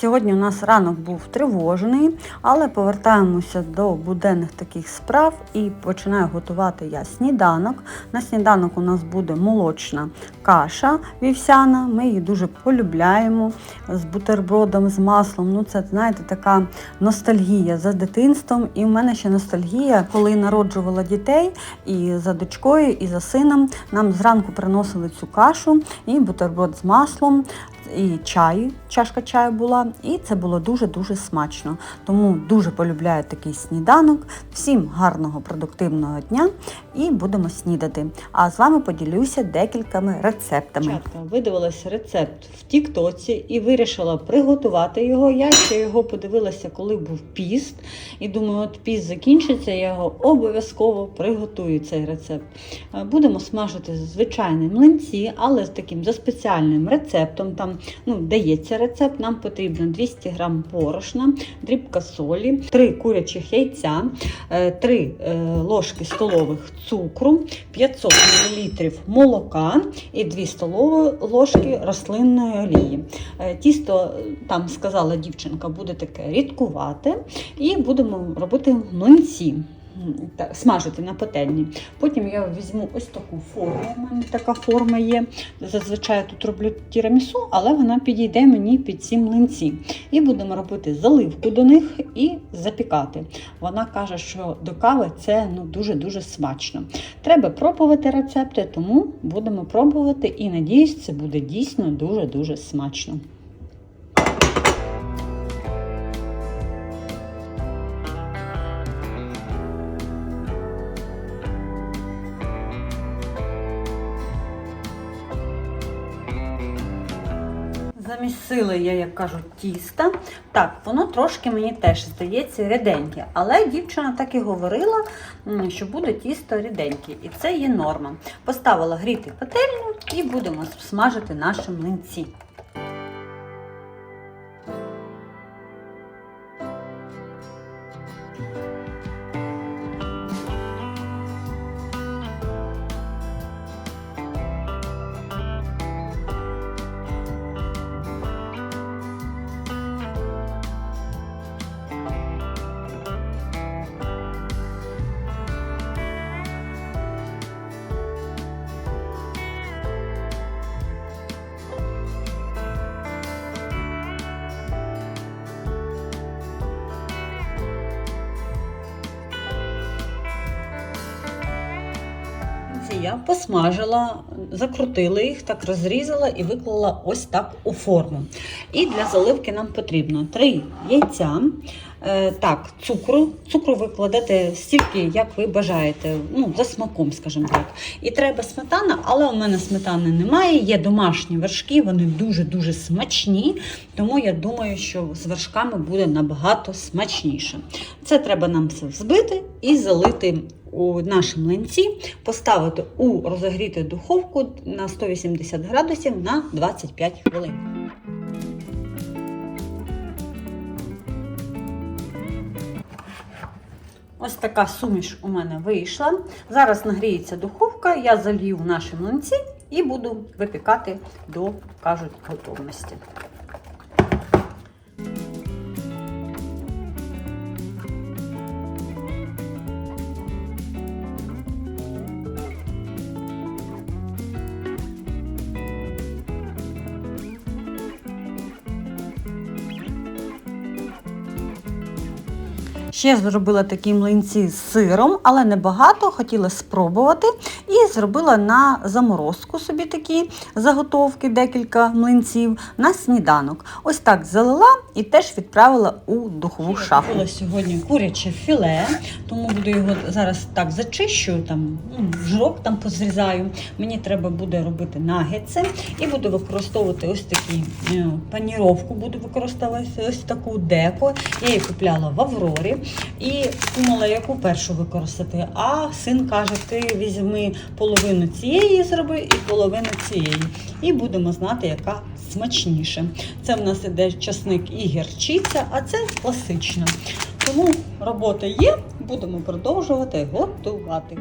Сьогодні у нас ранок був тривожний, але повертаємося до буденних таких справ і починаю готувати я сніданок. На сніданок у нас буде молочна каша вівсяна. Ми її дуже полюбляємо з бутербродом, з маслом. Ну, це знаєте, така ностальгія за дитинством. І в мене ще ностальгія, коли народжувала дітей і за дочкою, і за сином. Нам зранку приносили цю кашу і бутерброд з маслом. І чай, чашка чаю була, і це було дуже-дуже смачно. Тому дуже полюбляю такий сніданок. Всім гарного продуктивного дня і будемо снідати. А з вами поділюся декількома рецептами. Дівчатка, видивилася рецепт в Тіктоці і вирішила приготувати його. Я ще його подивилася, коли був піст. І думаю, от піст закінчиться, я його обов'язково приготую цей рецепт. Е, Будемо смажити звичайні млинці, але з таким за спеціальним рецептом. Там ну, дається рецепт. Нам потрібно 200 г борошна, дрібка солі, 3 курячих яйця, 3 ложки столових цукру, 500 мл молока і 2 столові ложки рослинної олії. Е, Тісто, там сказала дівчинка, буде таке рідкувате, і будемо робити млинці. Смажити на пательні. Потім я візьму ось таку форму. У мене така форма є. Зазвичай я тут роблю тірамісу, але вона підійде мені під ці млинці. І будемо робити заливку до них і запікати. Вона каже, що до кави це ну, дуже-дуже смачно. Треба пробувати рецепти, тому будемо пробувати і надіюсь, це буде дійсно дуже-дуже смачно. Замісила я, як кажуть, тіста. Так, воно трошки мені теж здається ріденьке, але дівчина так і говорила, що буде тісто ріденьке, і це є норма. Поставила гріти пательню і будемо смажити наші млинці. Я посмажила, закрутила їх, так розрізала і виклала ось так у форму. І для заливки нам потрібно 3 яйця. Е, так, цукру. Цукру ви кладете стільки, як ви бажаєте, ну, за смаком, скажімо так. І треба сметана, але у мене сметани немає. Є домашні вершки, вони дуже-дуже смачні, тому я думаю, що з вершками буде набагато смачніше. Це треба нам все взбити і залити у наші млинці, поставити у розогріту духовку на 180 градусів на 25 хвилин. Ось така суміш у мене вийшла. Зараз нагріється духовка, я залью в наші млинці і буду випікати до, кажуть, готовності. Ще зробила такі млинці з сиром, але небагато, хотіла спробувати. І зробила на заморозку собі такі заготовки, декілька млинців на сніданок. Ось так залила і теж відправила у духову Я шафу. купила сьогодні куряче філе, тому буду його зараз так зачищу, там ну, жирок там позрізаю. Мені треба буде робити нагетси і буду використовувати ось такі е, паніровку, буду використовувати ось таку деко. Я її купляла в Аврорі і думала, яку першу використати. А син каже: ти візьми половину цієї зроби і половину цієї. І будемо знати, яка смачніше. Це в нас іде часник і гірчиця, а це класична. Тому робота є, будемо продовжувати готувати.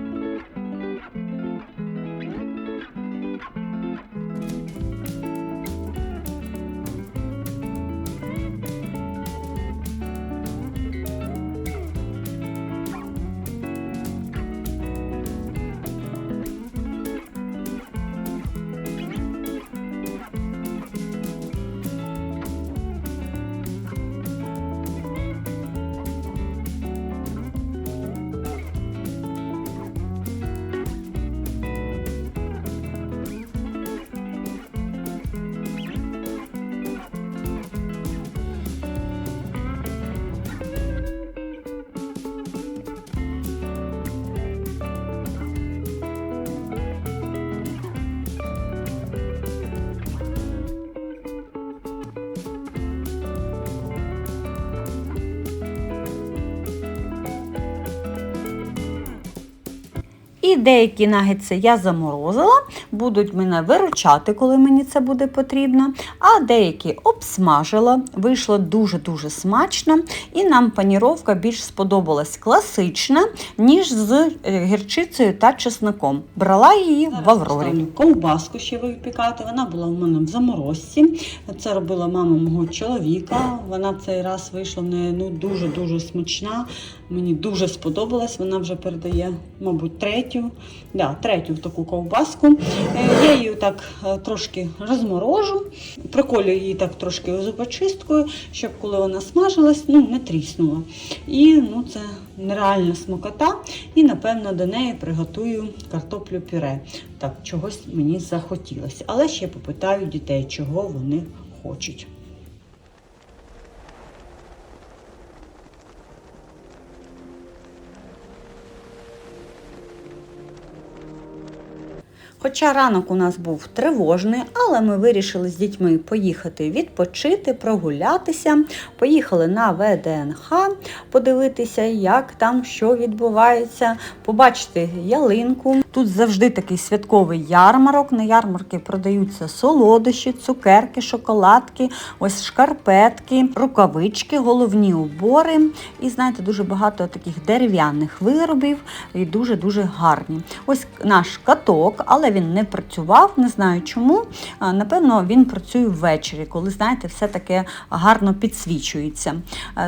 І деякі нагетси я заморозила, будуть мене виручати, коли мені це буде потрібно. А деякі обсмажила, вийшло дуже-дуже смачно. І нам паніровка більш сподобалась класична, ніж з е, гірчицею та чесником. Брала її в Аврорі. Ковбаску ще випікати. Вона була у мене в заморозці. Це робила мама мого чоловіка. Вона цей раз вийшла в неї ну, дуже-дуже смачна. Мені дуже сподобалась. Вона вже передає, мабуть, третю. Да, третю таку ковбаску. Е, Я її так е, трошки розморожу, приколюю її так трошки зубочисткою, щоб коли вона смажилась, ну, не тріснула. І ну, це нереальна смакота. І, напевно, до неї приготую картоплю пюре. Так, чогось мені захотілося. Але ще попитаю дітей, чого вони хочуть. Хоча ранок у нас був тривожний, але ми вирішили з дітьми поїхати відпочити, прогулятися. Поїхали на ВДНХ, подивитися, як там що відбувається, побачити ялинку. Тут завжди такий святковий ярмарок. На ярмарки продаються солодощі, цукерки, шоколадки, ось шкарпетки, рукавички, головні убори. І знаєте, дуже багато таких дерев'яних виробів і дуже-дуже гарні. Ось наш каток, але він не працював, не знаю чому. Напевно, він працює ввечері, коли, знаєте, все таке гарно підсвічується.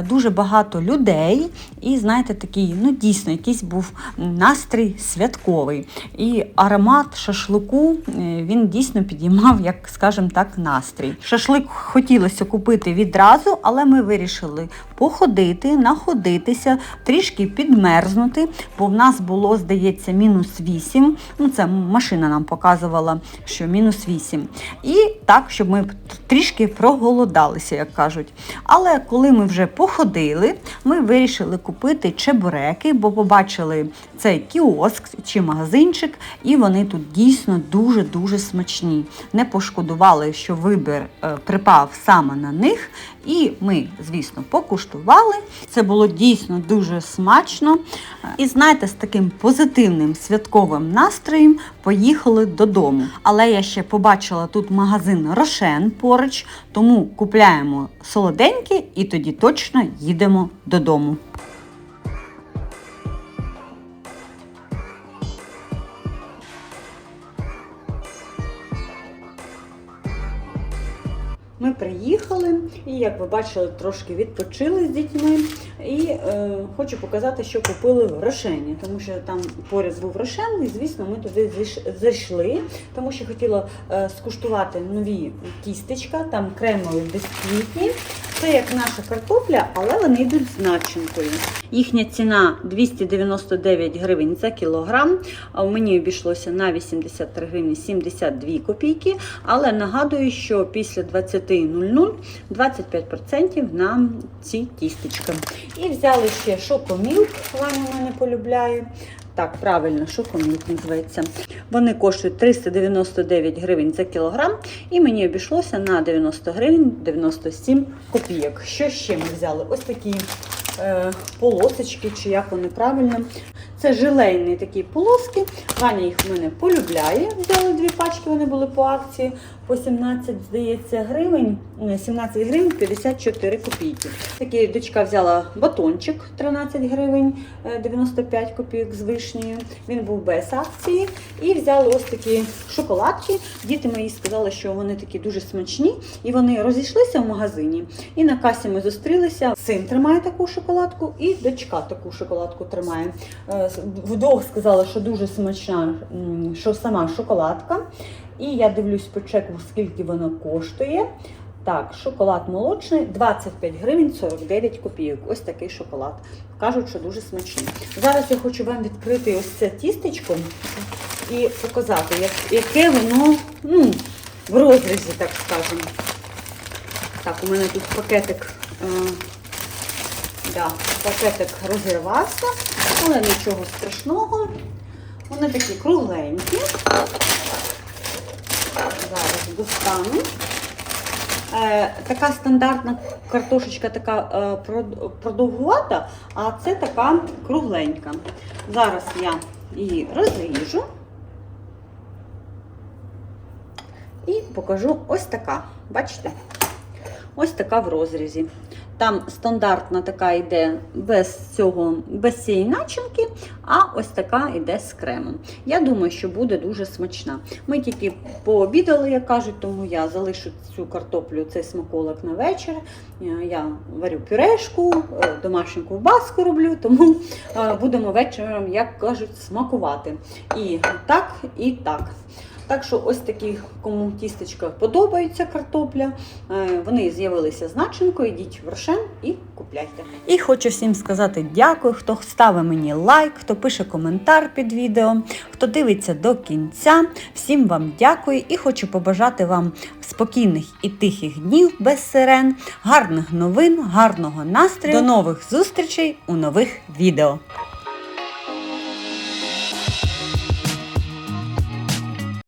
Дуже багато людей, і знаєте, такий, ну дійсно, якийсь був настрій святковий. І аромат шашлику е, він дійсно підіймав, як скажімо так, настрій. Шашлик хотілося купити відразу, але ми вирішили походити, находитися, трішки підмерзнути, бо в нас було, здається, мінус 8. Ну, це машина нам показувала, що мінус 8. І так, щоб ми трішки проголодалися, як кажуть. Але коли ми вже походили, ми вирішили купити чебуреки, бо побачили цей кіоск чи магазинчик, і вони тут дійсно дуже-дуже смачні. Не пошкодували, що вибір е, припав саме на них. І ми, звісно, покуштували. Це було дійсно дуже смачно. І знаєте, з таким позитивним святковим настроєм поїхали додому. Але я ще побачила тут магазин Рошен поруч, тому купляємо солоденьке і тоді точно їдемо додому. Як ви бачили, трошки відпочили з дітьми. І е, хочу показати, що купили в Рошені, тому що там поряд був Рошен, і звісно, ми туди зайш- зайшли, тому що хотіла е, скуштувати нові тістечка, там кремові бісквітні. Це як наша картопля, але вони йдуть з начинкою. Їхня ціна 299 гривень за кілограм. А в мені обійшлося на 83 гривні 72 копійки. Але нагадую, що після 20.00 25% на ці тістечка. І взяли ще шокомілк, Ваня в мене полюбляє. Так, правильно, шокомілк називається. Вони коштують 399 гривень за кілограм, і мені обійшлося на 90 гривень 97 копійок. Що ще ми взяли? Ось такі е, полосочки, чи як вони правильно. Це желейні такі полоски. Ваня їх в мене полюбляє. Взяли дві пачки, вони були по акції по 17, здається, гривень, 17 гривень 54 копійки. Такі дочка взяла батончик 13 гривень е, 95 копійок з вишнею. Він був без акції. І взяли ось такі шоколадки. Діти мої сказали, що вони такі дуже смачні, і вони розійшлися в магазині. І на касі ми зустрілися. Син тримає таку шоколадку, і дочка таку шоколадку тримає. Вдвох сказали, що дуже смачна, що сама шоколадка. І я дивлюсь по чеку, скільки вона коштує. Так, шоколад молочний 25 гривень 49 копійок. Ось такий шоколад. Кажуть, що дуже смачний. Зараз я хочу вам відкрити ось це тістечко і показати, як, яке воно ну, в розрізі, так скажемо. Так, у мене тут пакетик, е, да, пакетик розірвався, але нічого страшного. Вони такі кругленькі. Зараз достану. Е, така стандартна картошечка така е, продовгувата, а це така кругленька. Зараз я її розріжу і покажу ось така. Бачите? Ось така в розрізі. Там стандартна така йде без цього, без цієї начинки, а ось така йде з кремом. Я думаю, що буде дуже смачна. Ми тільки пообідали, як кажуть, тому я залишу цю картоплю, цей смаколик на вечір. Е, Я варю пюрешку, е, домашню ковбаску роблю, тому е, будемо вечором, як кажуть, смакувати. І так, і так. Так що ось такі, кому тістечка подобається картопля, е, вони з'явилися з начинкою, йдіть в Рошен і купляйте. І хочу всім сказати дякую, хто ставить мені лайк, хто пише коментар під відео, хто дивиться до кінця. Всім вам дякую і хочу побажати вам спокійних і тихих днів без сирен, гарних новин, гарного настрою. До нових зустрічей у нових відео.